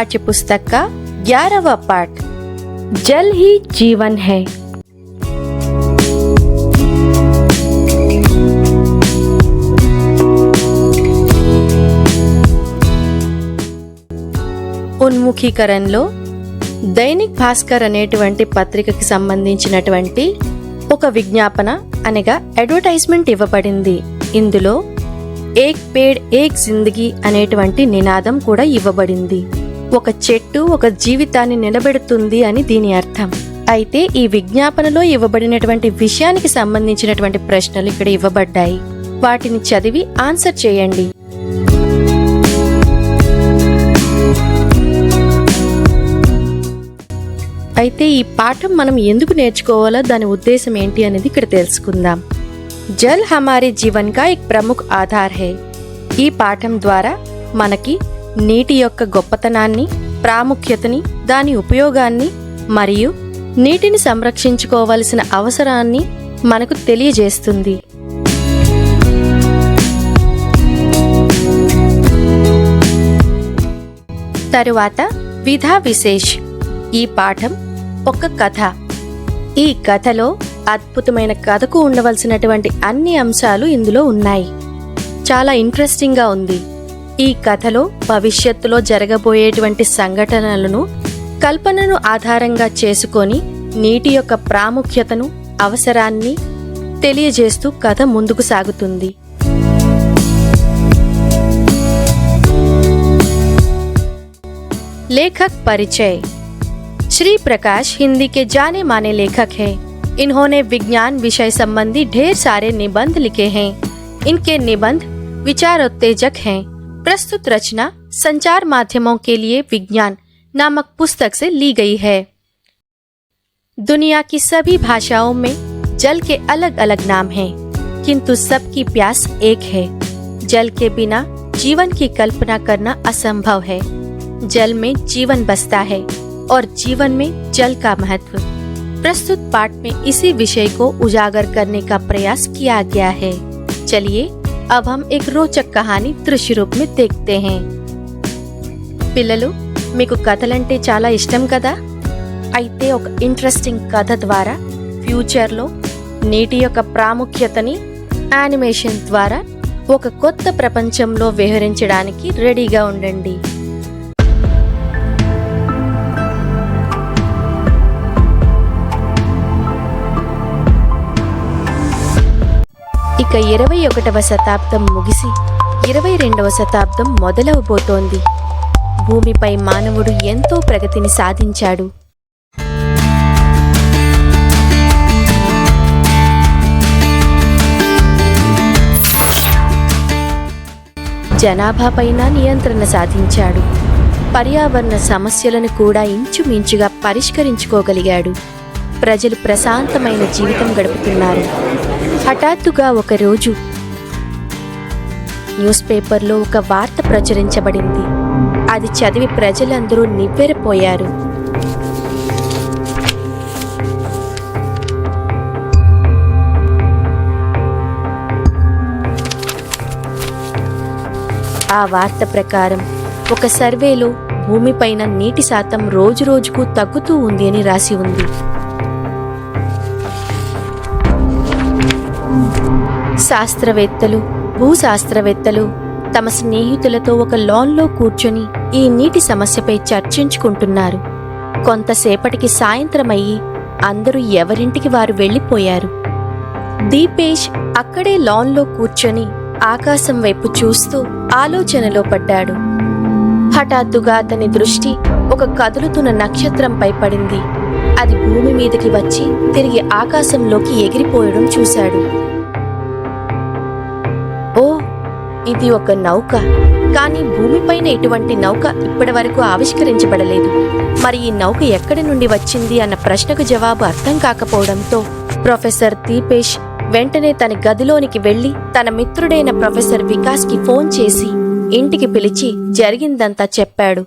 पाठ्य पुस्तक का ग्यारहवा पाठ जल ही जीवन है ఉన్ముఖీకరణలో దైనిక్ భాస్కర్ అనేటువంటి పత్రికకి సంబంధించినటువంటి ఒక విజ్ఞాపన అనగా అడ్వర్టైజ్మెంట్ ఇవ్వబడింది ఇందులో ఏక్ పేడ్ ఏక్ జిందగీ అనేటువంటి నినాదం కూడా ఇవ్వబడింది ఒక చెట్టు ఒక జీవితాన్ని నిలబెడుతుంది అని దీని అర్థం. అయితే ఈ విజ్ఞాపనలో ఇవ్వబడినటువంటి విషయానికి సంబంధించినటువంటి ప్రశ్నలు ఇక్కడ ఇవ్వబడ్డాయి. వాటిని చదివి ఆన్సర్ చేయండి. అయితే ఈ పాఠం మనం ఎందుకు నేర్చుకోవాలో దాని ఉద్దేశం ఏంటి అనేది ఇక్కడ తెలుసుకుందాం. జల్ హమారే జీవన్ కా ఎక్ ప్రముఖ ఆధార్ హే. ఈ పాఠం ద్వారా మనకి నీటి యొక్క గొప్పతనాన్ని ప్రాముఖ్యతని దాని ఉపయోగాన్ని మరియు నీటిని సంరక్షించుకోవలసిన అవసరాన్ని మనకు తెలియజేస్తుంది. తరువాత విధా విశేష్. ఈ పాఠం ఒక కథ. ఈ కథలో అద్భుతమైన కథకు ఉండవలసినటువంటి అన్ని అంశాలు ఇందులో ఉన్నాయి. చాలా ఇంట్రెస్టింగ్గా ఉంది. ఈ కథలో భవిష్యత్తులో జరగబోయేటువంటి సంఘటనలను కల్పనను ఆధారంగా చేసుకొని నీటి యొక్క ప్రాముఖ్యతను అవసరాన్ని తెలియజేస్తూ కథ ముందుకు సాగుతుంది लेखक परिचय श्री प्रकाश हिंदी के जाने माने लेखक हैं इन्होंने विज्ञान विषय संबंधी ढेर सारे निबंध लिखे हैं इनके निबंध विचारोत्तेजक हैं प्रस्तुत रचना संचार माध्यमों के लिए विज्ञान नामक पुस्तक से ली गई है। दुनिया की सभी भाषाओं में जल के अलग अलग नाम हैं, किंतु सबकी प्यास एक है। जल के बिना जीवन की कल्पना करना असंभव है। जल में जीवन बसता है और जीवन में जल का महत्व। प्रस्तुत पाठ में इसी विषय को उजागर करने का प्रयास किया गया है। चलिए अब हम एक रोचक कहानी दृश्य रूप में देखते हैं పిల్లలు మీకు కథలంటే చాలా ఇష్టం కదా అయితే ఒక ఇంట్రెస్టింగ్ కథ ద్వారా ఫ్యూచర్లో నీటి యొక్క ప్రాముఖ్యతని యానిమేషన్ ద్వారా ఒక కొత్త ప్రపంచంలో విహరించడానికి రెడీగా ఉండండి ఇక ఇరవై ఒకటవ శతాబ్దం ముగిసి ఇరవై రెండవ శతాబ్దం మొదలవబోతోంది. భూమిపై మానవుడు ఎంతో ప్రగతిని సాధించాడు. జనాభాపైన నియంత్రణ సాధించాడు. పర్యావరణ సమస్యలను కూడా ఇంచుమించుగా పరిష్కరించుకోగలిగాడు. ప్రజలు ప్రశాంతమైన జీవితం గడుపుతున్నారు. హఠాత్తుగా ఒకరోజు న్యూస్ పేపర్లో ఒక వార్త ప్రచురించబడింది. అది చదివి ప్రజలందరూ నివ్వెరపోయారు. ఆ వార్త ప్రకారం ఒక సర్వేలో భూమిపైన నీటి శాతం రోజురోజుకు తగ్గుతూ ఉంది అని రాసి ఉంది. శాస్త్రవేత్తలు భూశాస్త్రవేత్తలు తమ స్నేహితులతో ఒక లాన్లో కూర్చొని ఈ నీటి సమస్యపై చర్చించుకుంటున్నారు. కొంతసేపటికి సాయంత్రమయ్యి అందరూ ఎవరింటికి వారు వెళ్ళిపోయారు. దీపేష్ అక్కడే లాన్లో కూర్చొని ఆకాశం వైపు చూస్తూ ఆలోచనలో పడ్డాడు. హఠాత్తుగా అతని దృష్టి ఒక కదులుతున్న నక్షత్రంపై పడింది. అది భూమి మీదకి వచ్చి తిరిగి ఆకాశంలోకి ఎగిరిపోయడం చూశాడు. ఇది ఒక నౌక. కానీ భూమిపైన ఇటువంటి నౌక ఇప్పటివరకు ఆవిష్కరించబడలేదు. మరి ఈ నౌక ఎక్కడి నుండి వచ్చింది అన్న ప్రశ్నకు జవాబు అర్థం కాకపోవడంతో ప్రొఫెసర్ దీపేష్ వెంటనే తన గదిలోనికి వెళ్ళి తన మిత్రుడైన ప్రొఫెసర్ వికాస్కి ఫోన్ చేసి ఇంటికి పిలిచి జరిగిందంతా చెప్పాడు.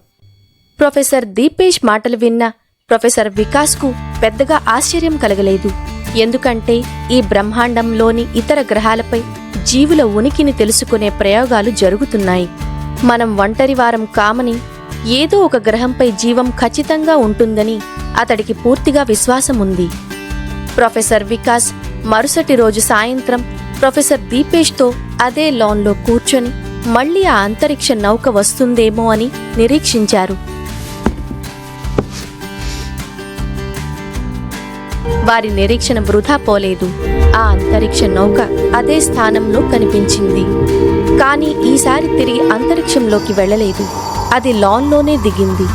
ప్రొఫెసర్ దీపేష్ మాటలు విన్న ప్రొఫెసర్ వికాస్కు పెద్దగా ఆశ్చర్యం కలగలేదు. ఎందుకంటే ఈ బ్రహ్మాండంలోని ఇతర గ్రహాలపై జీవుల ఉనికిని తెలుసుకునే ప్రయోగాలు జరుగుతున్నాయి. మనం ఒంటరి వారం కామని ఏదో ఒక గ్రహంపై జీవం ఖచ్చితంగా ఉంటుందని అతడికి పూర్తిగా విశ్వాసం ఉంది. ప్రొఫెసర్ వికాస్ మరుసటి రోజు సాయంత్రం ప్రొఫెసర్ దీపేష్తో అదే లాన్లో కూర్చొని మళ్ళీ ఆ అంతరిక్ష నౌక వస్తుందేమో అని నిరీక్షించారు. వారి నిరీక్షణ వృధా పోలేదు. ఆ అంతరిక్ష నౌక అదే స్థానంలో కనిపించింది. కానీ ఈసారి తిరిగి అంతరిక్షంలోకి వెళ్ళలేదు. అది లాన్లోనే దిగింది.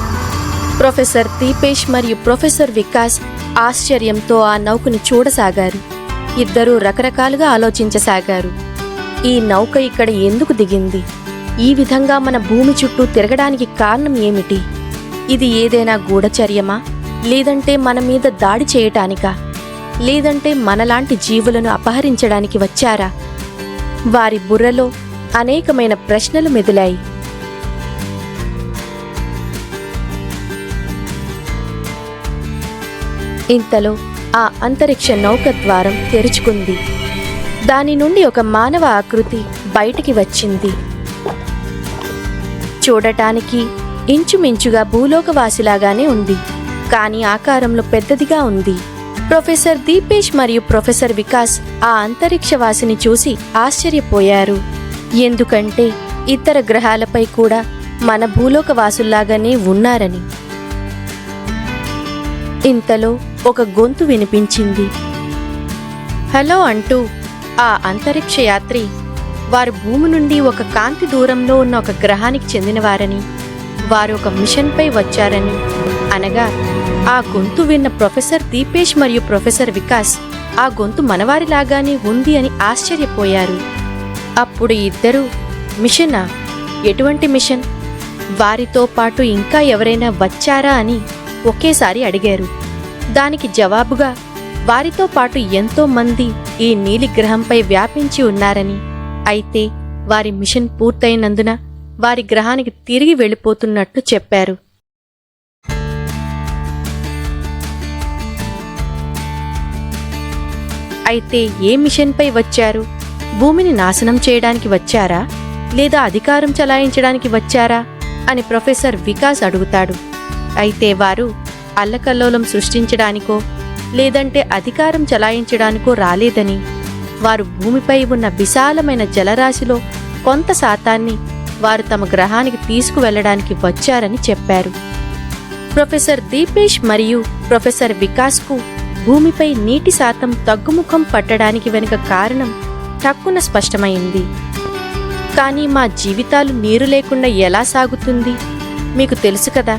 ప్రొఫెసర్ దీపేష్ మరియు ప్రొఫెసర్ వికాస్ ఆశ్చర్యంతో ఆ నౌకను చూడసాగారు. ఇద్దరూ రకరకాలుగా ఆలోచించసాగారు. ఈ నౌక ఇక్కడ ఎందుకు దిగింది? ఈ విధంగా మన భూమి చుట్టూ తిరగడానికి కారణం ఏమిటి? ఇది ఏదైనా గూఢచర్యమా? లేదంటే మన మీద దాడి చేయటానికా? లేదంటే మనలాంటి జీవులను అపహరించడానికి వచ్చారా? వారి బుర్రలో అనేకమైన ప్రశ్నలు మెదిలాయి. ఇంతలో ఆ అంతరిక్ష నౌక ద్వారం తెరుచుకుంది. దాని నుండి ఒక మానవ ఆకృతి బయటికి వచ్చింది. చూడటానికి ఇంచుమించుగా భూలోకవాసిలాగానే ఉంది. కానీ ఆకారంలో పెద్దదిగా ఉంది. ప్రొఫెసర్ దీపేష్ మరియు ప్రొఫెసర్ వికాస్ ఆ అంతరిక్షవాసిని చూసి ఆశ్చర్యపోయారు. ఎందుకంటే ఇతర గ్రహాలపై కూడా మన భూలోకవాసుల్లాగానే ఉన్నారని. ఇంతలో ఒక గొంతు వినిపించింది. హలో అంటూ ఆ అంతరిక్ష యాత్రి వారు భూమి నుండి ఒక కాంతి దూరంలో ఉన్న ఒక గ్రహానికి చెందినవారని వారు ఒక మిషన్పై వచ్చారని అనగా ఆ గొంతు విన్న ప్రొఫెసర్ దీపేష్ మరియు ప్రొఫెసర్ వికాస్ ఆ గొంతు మనవారిలాగానే ఉంది అని ఆశ్చర్యపోయారు. అప్పుడు ఇద్దరు మిషనా? ఎటువంటి మిషన్? వారితో పాటు ఇంకా ఎవరైనా వచ్చారా అని ఒకేసారి అడిగారు. దానికి జవాబుగా వారితో పాటు ఎంతో మంది ఈ నీలి గ్రహంపై వ్యాపించి ఉన్నారని. అయితే వారి మిషన్ పూర్తయినందున వారి గ్రహానికి తిరిగి వెళ్ళిపోతున్నట్టు చెప్పారు. అయితే ఏ మిషన్పై వచ్చారు? భూమిని నాశనం చేయడానికి వచ్చారా? లేదా అధికారం చలాయించడానికి వచ్చారా? అని ప్రొఫెసర్ వికాస్ అడుగుతాడు. అయితే వారు అల్లకల్లోలం సృష్టించడానికో లేదంటే అధికారం చలాయించడానికో రాలేదని వారు భూమిపై ఉన్న విశాలమైన జలరాశిలో కొంత శాతాన్ని వారు తమ గ్రహానికి తీసుకువెళ్ళడానికి వచ్చారని చెప్పారు. ప్రొఫెసర్ దీపేష్ మరియు ప్రొఫెసర్ వికాస్కు భూమిపై నీటి శాతం తగ్గుముఖం పట్టడానికి వెనుక కారణం టక్కున స్పష్టమైంది. కానీ మా జీవితాలు నీరు లేకుండా ఎలా సాగుతుంది? మీకు తెలుసు కదా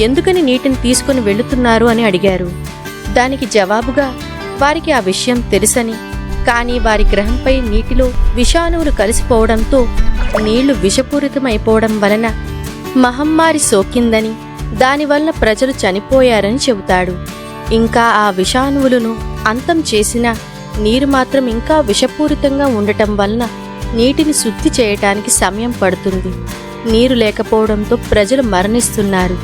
ఎందుకని నీటిని తీసుకుని వెళుతున్నారు అని అడిగారు. దానికి జవాబుగా వారికి ఆ విషయం తెలుసని కానీ వారి గ్రహంపై నీటిలో విషాణువులు కలిసిపోవడంతో నీళ్ళు విషపూరితమైపోవడం వలన మహమ్మారి సోకిందని దానివల్ల ప్రజలు చనిపోయారని చెబుతాడు. ఇంకా ఆ విషాణువులను అంతం చేసిన నీరు మాత్రం ఇంకా విషపూరితంగా ఉండటం వలన నీటిని శుద్ధి చేయటానికి సమయం పడుతుంది. నీరు లేకపోవడంతో ప్రజలు మరణిస్తున్నారు.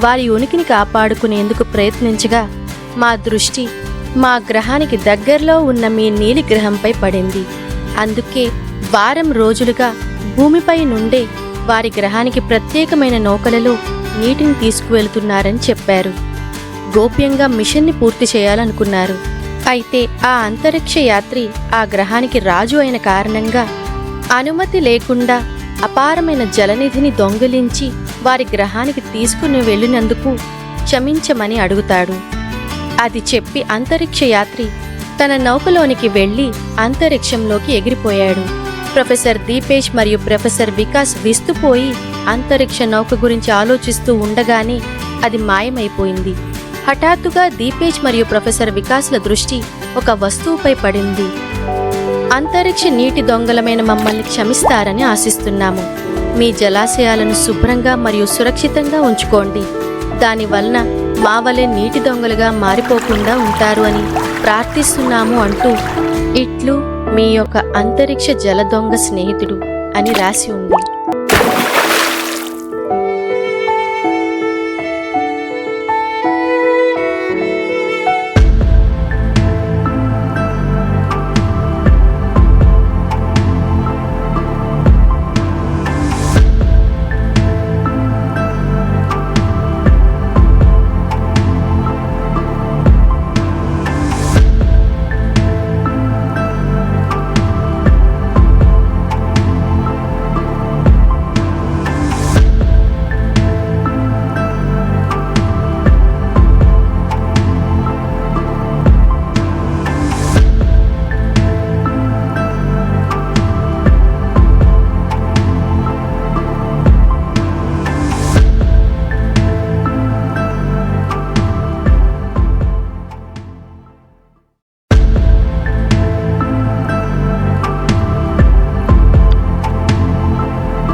వారి ఉనికిని కాపాడుకునేందుకు ప్రయత్నించగా మా దృష్టి మా గ్రహానికి దగ్గరలో ఉన్న మీ నీలి గ్రహంపై పడింది. అందుకే వారం రోజులుగా భూమిపై నుండే వారి గ్రహానికి ప్రత్యేకమైన నౌకలలో నీటిని తీసుకువెళ్తున్నారని చెప్పారు. గోప్యంగా మిషన్ని పూర్తి చేయాలనుకున్నారు. అయితే ఆ అంతరిక్ష యాత్రి ఆ గ్రహానికి రాజు అయిన కారణంగా అనుమతి లేకుండా అపారమైన జలనిధిని దొంగిలించి వారి గ్రహానికి తీసుకుని వెళ్ళినందుకు క్షమించమని అడుగుతాడు. అది చెప్పి అంతరిక్ష యాత్రి తన నౌకలోనికి వెళ్ళి అంతరిక్షంలోకి ఎగిరిపోయాడు. ప్రొఫెసర్ దీపేష్ మరియు ప్రొఫెసర్ వికాస్ విస్తుపోయి అంతరిక్ష నౌక గురించి ఆలోచిస్తూ ఉండగానే అది మాయమైపోయింది. హఠాత్తుగా దీపేజ్ మరియు ప్రొఫెసర్ వికాస్ల దృష్టి ఒక వస్తువుపై పడింది. అంతరిక్ష నీటి దొంగలమైన మమ్మల్ని క్షమిస్తారని ఆశిస్తున్నాము. మీ జలాశయాలను శుభ్రంగా మరియు సురక్షితంగా ఉంచుకోండి. దానివలన మా వలె నీటి దొంగలుగా మారిపోకుండా ఉంటారు అని ప్రార్థిస్తున్నాము అంటూ ఇట్లు మీ యొక్క అంతరిక్ష జల దొంగ స్నేహితుడు అని రాసి ఉంది.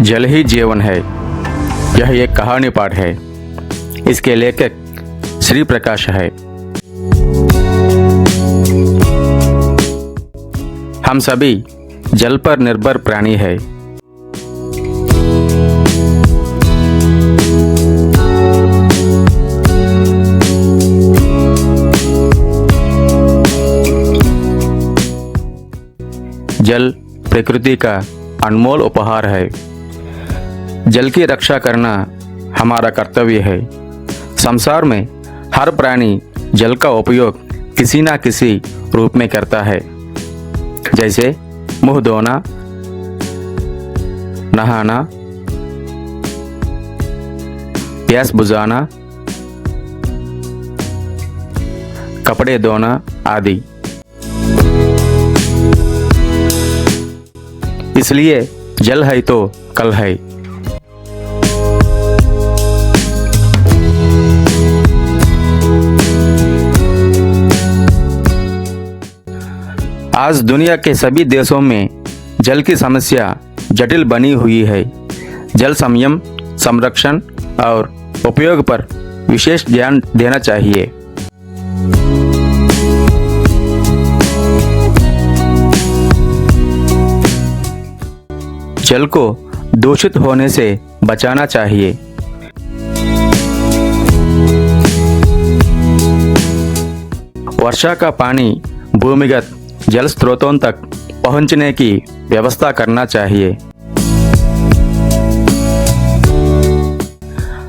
जल ही जीवन है। यह एक कहानी पाठ है। इसके लेखक श्री प्रकाश है। हम सभी जल पर निर्भर प्राणी है। जल प्रकृति का अनमोल उपहार है। जल की रक्षा करना हमारा कर्तव्य है। संसार में हर प्राणी जल का उपयोग किसी ना किसी रूप में करता है। जैसे मुँह धोना, नहाना प्यास बुझाना, कपड़े धोना आदि। इसलिए जल है तो कल है। आज दुनिया के सभी देशों में जल की समस्या जटिल बनी हुई है। जल संयम, संरक्षण और उपयोग पर विशेष ध्यान देना चाहिए। जल को दूषित होने से बचाना चाहिए। वर्षा का पानी भूमिगत जल स्रोतों तक पहुँचने की व्यवस्था करना चाहिए।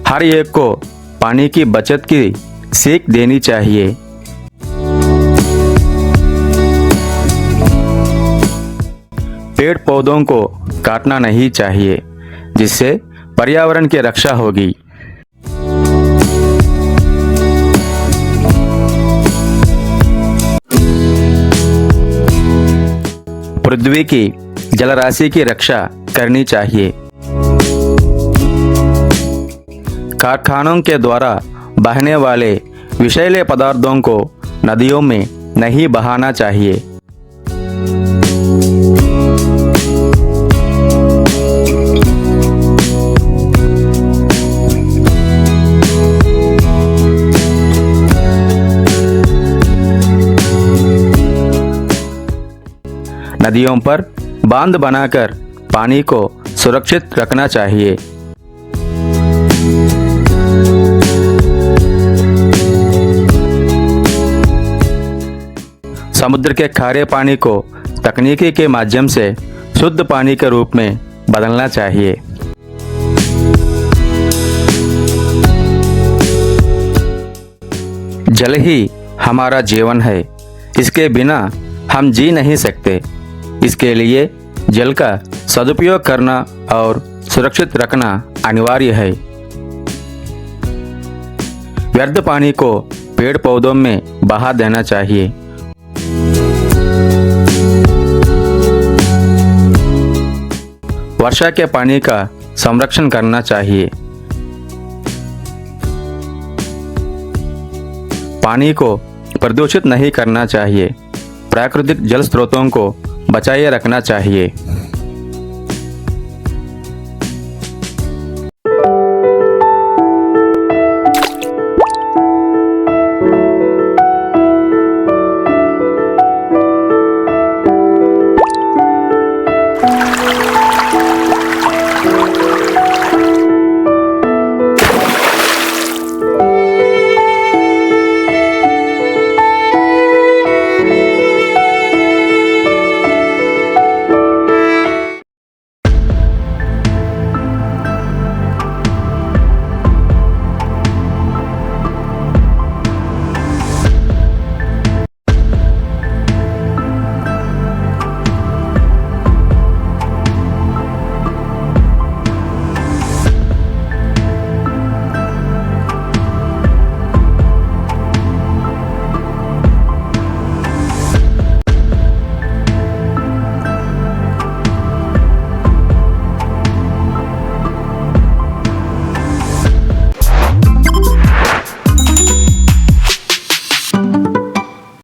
हर एक को पानी की बचत की सीख देनी चाहिए। पेड़ पौधों को काटना नहीं चाहिए, जिससे पर्यावरण की रक्षा होगी। पृथ्वी की जलराशि की रक्षा करनी चाहिए। कारखानों के द्वारा बहने वाले विषैले पदार्थों को नदियों में नहीं बहाना चाहिए। नदियों पर बाँध बनाकर पानी को सुरक्षित रखना चाहिए। समुद्र के खारे पानी को तकनीकी के माध्यम से शुद्ध पानी के रूप में बदलना चाहिए। जल ही हमारा जीवन है। इसके बिना हम जी नहीं सकते। इसके लिए जल का सदुपयोग करना और सुरक्षित रखना अनिवार्य है। व्यर्थ पानी को पेड़ पौधों में बहा देना चाहिए। वर्षा के पानी का संरक्षण करना चाहिए। पानी को प्रदूषित नहीं करना चाहिए। प्राकृतिक जल स्रोतों को बचाए रखना चाहिए।